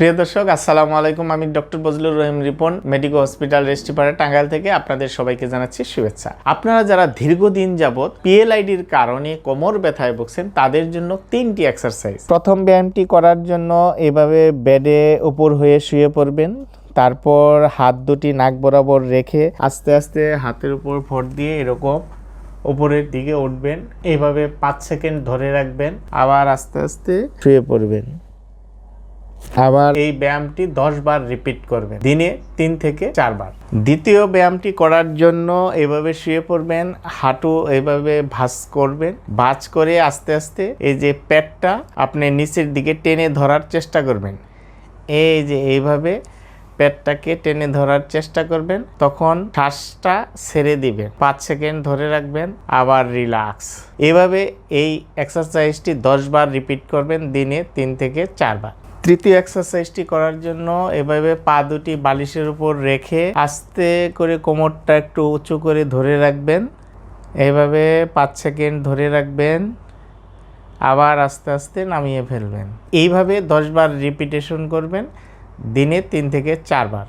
প্রিয় দর্শক, আসসালামু আলাইকুম। আমি doctor Bazlur Rahim Ripon medical hospital Restipara Tangail থেকে আপনাদের সবাইকে জানাচ্ছি শুভেচ্ছা। আপনারা যারা দীর্ঘদিন যাবৎ পিএলআইডির কারণে কোমর ব্যথায় ভুগছেন, তাদের জন্য তিনটি এক্সারসাইজ প্রথম ব্যায়ামটি করার জন্য এভাবে বেডে উপর হয়ে শুয়ে পড়বেন, তারপর হাত দুটি নাক বরাবর রেখে আস্তে আস্তে হাতের উপর ভর দিয়ে এরকম উপরের দিকে উঠবেন। এইভাবে পাঁচ সেকেন্ড ধরে রাখবেন, আবার আস্তে আস্তে শুয়ে পড়বেন। আবার এই ব্যায়ামটি দশ বার রিপিট করবেন। দিনে তিন থেকে চারবার দ্বিতীয় ব্যায়ামটি করার জন্য এভাবে শুয়ে পড়বেন, হাঁটু এভাবে ভাঁজ করবেন, ভাঁজ করে আস্তে আস্তে এই যে পেটটা আপনি নিচের দিকে টেনে ধরার চেষ্টা করবেন। এই যে এইভাবে পেটটাকে টেনে ধরার চেষ্টা করবেন, তখন শ্বাসটা ছেড়ে দিবেন। পাঁচ সেকেন্ড ধরে রাখবেন, আবার রিল্যাক্স। এভাবে এই এক্সারসাইজটি দশ বার রিপিট করবেন, দিনে তিন থেকে চারবার তৃতীয় এক্সারসাইজটি করার জন্য এভাবে পা দুটি বালিশের উপর রেখে আস্তে করে কোমরটা একটু উঁচু করে ধরে রাখবেন। এভাবে পাঁচ সেকেন্ড ধরে রাখবেন। আবার আস্তে আস্তে নামিয়ে ফেলবেন। এইভাবে দশবার রিপিটেশন করবেন। দিনে তিন থেকে চারবার।